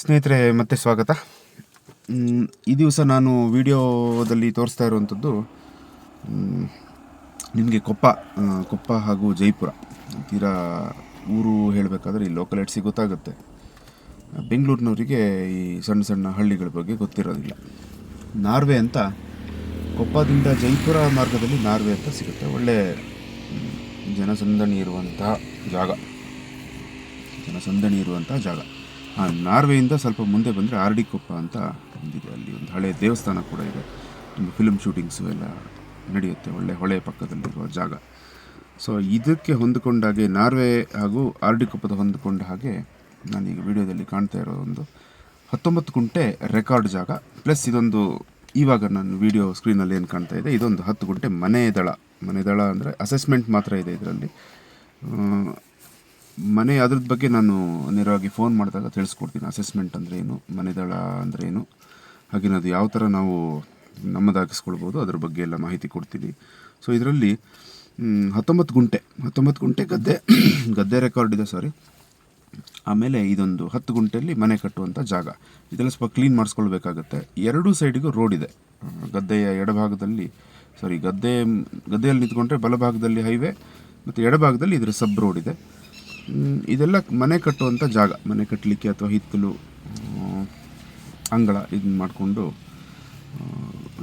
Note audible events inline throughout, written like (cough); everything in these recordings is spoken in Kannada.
ಸ್ನೇಹಿತರೆ, ಮತ್ತೆ ಸ್ವಾಗತ. ಈ ದಿವಸ ನಾನು ವಿಡಿಯೋದಲ್ಲಿ ತೋರಿಸ್ತಾ ಇರುವಂಥದ್ದು ನಿಮಗೆ ಕೊಪ್ಪ ಕೊಪ್ಪ ಹಾಗೂ ಜೈಪುರ, ತೀರಾ ಊರು ಹೇಳಬೇಕಾದ್ರೆ ಈ ಲೋಕಲೈಟ್ಸಿಗೆ ಗೊತ್ತಾಗುತ್ತೆ. ಬೆಂಗಳೂರಿನವರಿಗೆ ಈ ಸಣ್ಣ ಸಣ್ಣ ಹಳ್ಳಿಗಳ ಬಗ್ಗೆ ಗೊತ್ತಿರೋದಿಲ್ಲ. ನಾರ್ವೆ ಅಂತ, ಕೊಪ್ಪದಿಂದ ಜೈಪುರ ಮಾರ್ಗದಲ್ಲಿ ನಾರ್ವೆ ಅಂತ ಸಿಗುತ್ತೆ. ಒಳ್ಳೆ ಜನಸಂದಣಿ ಇರುವಂತಹ ಜಾಗ. ಜನಸಂದಣಿ ಇರುವಂಥ ಜಾಗ. ನಾರ್ವೆಯಿಂದ ಸ್ವಲ್ಪ ಮುಂದೆ ಬಂದರೆ ಆರ್ ಡಿ ಕೊಪ್ಪ ಅಂತ ಒಂದಿದೆ ಅಲ್ಲಿ ಒಂದು ಹಳೆ ದೇವಸ್ಥಾನ ಕೂಡ ಇದೆ. ತುಂಬ ಫಿಲ್ಮ್ ಶೂಟಿಂಗ್ಸು ಎಲ್ಲ ನಡೆಯುತ್ತೆ. ಒಳ್ಳೆ ಹೊಳೆ ಪಕ್ಕದಲ್ಲಿರುವ ಜಾಗ. ಸೊ ಇದಕ್ಕೆ ಹೊಂದಿಕೊಂಡಾಗೆ ನಾರ್ವೆ ಹಾಗೂ ಆರ್ ಡಿ ಕೊಪ್ಪದ ಹೊಂದಿಕೊಂಡ ಹಾಗೆ ನಾನೀಗ ವಿಡಿಯೋದಲ್ಲಿ ಕಾಣ್ತಾ ಇರೋ ಒಂದು ಹತ್ತೊಂಬತ್ತು ಗುಂಟೆ ರೆಕಾರ್ಡ್ ಜಾಗ. ಪ್ಲಸ್ ಇದೊಂದು ಇವಾಗ ನಾನು ವಿಡಿಯೋ ಸ್ಕ್ರೀನಲ್ಲಿ ಏನು ಕಾಣ್ತಾ ಇದೆ, ಇದೊಂದು ಹತ್ತು ಗುಂಟೆ ಮನೆ ದಳ. ಮನೆ ದಳ ಅಂದರೆ ಅಸೆಸ್ಮೆಂಟ್ ಮಾತ್ರ ಇದೆ ಇದರಲ್ಲಿ. ಮನೆ ಅದ್ರದ್ದು ಬಗ್ಗೆ ನಾನು ನೇರವಾಗಿ ಫೋನ್ ಮಾಡಿದಾಗ ತಿಳಿಸ್ಕೊಡ್ತೀನಿ. ಅಸೆಸ್ಮೆಂಟ್ ಅಂದರೆ ಏನು ಮನೆದಳ ಅಂದರೆ ಏನು ಹಾಗೆ ಅದು ಯಾವ ಥರ ನಾವು ನಮ್ಮದಾಗಿಸ್ಕೊಳ್ಬೋದು, ಅದ್ರ ಬಗ್ಗೆ ಎಲ್ಲ ಮಾಹಿತಿ ಕೊಡ್ತೀನಿ. ಸೊ ಇದರಲ್ಲಿ ಹತ್ತೊಂಬತ್ತು ಗುಂಟೆ ಹತ್ತೊಂಬತ್ತು ಗುಂಟೆ ಗದ್ದೆ (coughs) ಗದ್ದೆ ರೆಕಾರ್ಡ್ ಇದೆ ಸಾರಿ ಆಮೇಲೆ ಇದೊಂದು ಹತ್ತು ಗುಂಟೆಯಲ್ಲಿ ಮನೆ ಕಟ್ಟುವಂಥ ಜಾಗ. ಇದೆಲ್ಲ ಸ್ವಲ್ಪ ಕ್ಲೀನ್ ಮಾಡಿಸ್ಕೊಳ್ಬೇಕಾಗತ್ತೆ. ಎರಡೂ ಸೈಡಿಗೂ ರೋಡ್ ಇದೆ. ಗದ್ದೆಯ ಎಡಭಾಗದಲ್ಲಿ ಸಾರಿ ಗದ್ದೆ, ಗದ್ದೆಯಲ್ಲಿ ನಿಂತ್ಕೊಂಡ್ರೆ ಬಲಭಾಗದಲ್ಲಿ ಹೈವೇ ಮತ್ತು ಎಡಭಾಗದಲ್ಲಿ ಇದರ ಸಬ್ ರೋಡ್ ಇದೆ. ಇದೆಲ್ಲ ಮನೆ ಕಟ್ಟುವಂಥ ಜಾಗ, ಮನೆ ಕಟ್ಟಲಿಕ್ಕೆ ಅಥವಾ ಹಿತ್ತಲು ಅಂಗಳ ಇದನ್ನ ಮಾಡಿಕೊಂಡು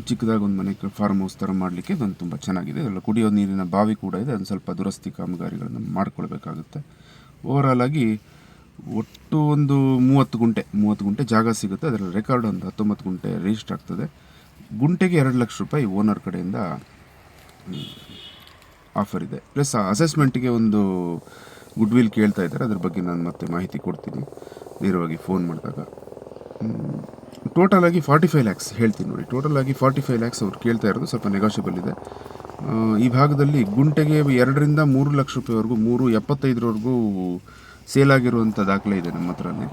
ಚಿಕ್ಕದಾಗಿ ಒಂದು ಮನೆ ಫಾರ್ಮ್ ಹೌಸ್ ಥರ ಮಾಡಲಿಕ್ಕೆ ಇದೊಂದು ತುಂಬ ಚೆನ್ನಾಗಿದೆ. ಅದೆಲ್ಲ ಕುಡಿಯೋ ನೀರಿನ ಬಾವಿ ಕೂಡ ಇದೆ. ಅದನ್ನು ಸ್ವಲ್ಪ ದುರಸ್ತಿ ಕಾಮಗಾರಿಗಳನ್ನು ಮಾಡ್ಕೊಳ್ಬೇಕಾಗುತ್ತೆ. ಓವರಾಲ್ ಆಗಿ ಒಟ್ಟು ಒಂದು ಮೂವತ್ತು ಗುಂಟೆ ಮೂವತ್ತು ಗುಂಟೆ ಜಾಗ ಸಿಗುತ್ತೆ. ಅದರಲ್ಲಿ ರೆಕಾರ್ಡ್ ಒಂದು ಹತ್ತೊಂಬತ್ತು ಗುಂಟೆ ರಿಜಿಸ್ಟರ್ ಆಗ್ತದೆ. ಗುಂಟೆಗೆ ಎರಡು ಲಕ್ಷ ರೂಪಾಯಿ ಓನರ್ ಕಡೆಯಿಂದ ಆಫರ್ ಇದೆ. ಪ್ಲಸ್ ಅಸೆಸ್ಮೆಂಟ್ಗೆ ಒಂದು ಗುಡ್ ವಿಲ್ ಕೇಳ್ತಾ ಇದ್ದಾರೆ. ಅದ್ರ ಬಗ್ಗೆ ನಾನು ಮತ್ತೆ ಮಾಹಿತಿ ಕೊಡ್ತೀನಿ. ನೇರವಾಗಿ ಫೋನ್ ಮಾಡಿದಾಗ. ಟೋಟಲ್ ಆಗಿ ಫಾರ್ಟಿ ಫೈವ್ ಲ್ಯಾಕ್ಸ್ ಹೇಳ್ತೀನಿ ನೋಡಿ. ಟೋಟಲ್ ಆಗಿ ಫಾರ್ಟಿ ಫೈವ್ ಲ್ಯಾಕ್ಸ್ ಅವ್ರು ಕೇಳ್ತಾ ಇರೋದು ಸ್ವಲ್ಪ ನೆಗೋಷಿಯಬಲ್ ಇದೆ. ಈ ಭಾಗದಲ್ಲಿ ಗುಂಟೆಗೆ ಎರಡರಿಂದ ಮೂರು ಲಕ್ಷ ರೂಪಾಯಿವರೆಗೂ, ಮೂರು ಎಪ್ಪತ್ತೈದರವರೆಗೂ ಸೇಲ್ ಆಗಿರುವಂಥ ದಾಖಲೆ ಇದೆ ನಮ್ಮ ಹತ್ರನೇ.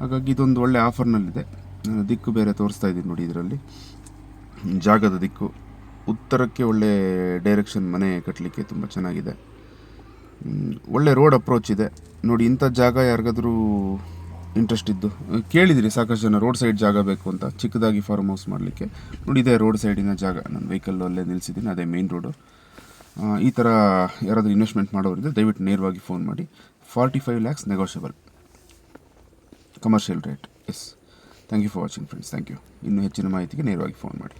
ಹಾಗಾಗಿ ಇದೊಂದು ಒಳ್ಳೆ ಆಫರ್ನಲ್ಲಿದೆ ದಿಕ್ಕು ಬೇರೆ ತೋರಿಸ್ತಾ ಇದ್ದೀನಿ ನೋಡಿ ಇದರಲ್ಲಿ. ಜಾಗದ ದಿಕ್ಕು. ಉತ್ತರಕ್ಕೆ ಒಳ್ಳೆ ಡೈರೆಕ್ಷನ್ ಮನೆ ಕಟ್ಟಲಿಕ್ಕೆ ತುಂಬ ಚೆನ್ನಾಗಿದೆ. ಒಳ್ಳೆ ರೋಡ್ ಅಪ್ರೋಚ್ ಇದೆ. ನೋಡಿ, ಇಂಥ ಜಾಗ ಯಾರಿಗಾದರೂ ಇಂಟ್ರೆಸ್ಟ್ ಇದ್ದು ಕೇಳಿದಿರಿ, ಸಾಕಷ್ಟು ಜನ ರೋಡ್ ಸೈಡ್ ಜಾಗ ಬೇಕು ಅಂತ. ಚಿಕ್ಕದಾಗಿ ಫಾರ್ಮ್ ಹೌಸ್ ಮಾಡಲಿಕ್ಕೆ. ನೋಡಿ, ಇದೇ ರೋಡ್ ಸೈಡಿನ ಜಾಗ. ನಾನು ವೆಹಿಕಲ್ ಅಲ್ಲೇ ನಿಲ್ಲಿಸಿದ್ದೀನಿ ಅದೇ ಮೇನ್ ರೋಡು ಈ ಥರ ಯಾರಾದರೂ ಇನ್ವೆಸ್ಟ್ಮೆಂಟ್ ಮಾಡೋರಿದ್ದರೆ ದಯವಿಟ್ಟು ನೇರವಾಗಿ ಫೋನ್ ಮಾಡಿ. Forty five lakhs negotiable commercial rate as thank you for watching friends thank you ಇನ್ನೂ ಹೆಚ್ಚಿನ ಮಾಹಿತಿಗೆ ನೇರವಾಗಿ ಫೋನ್ ಮಾಡಿ.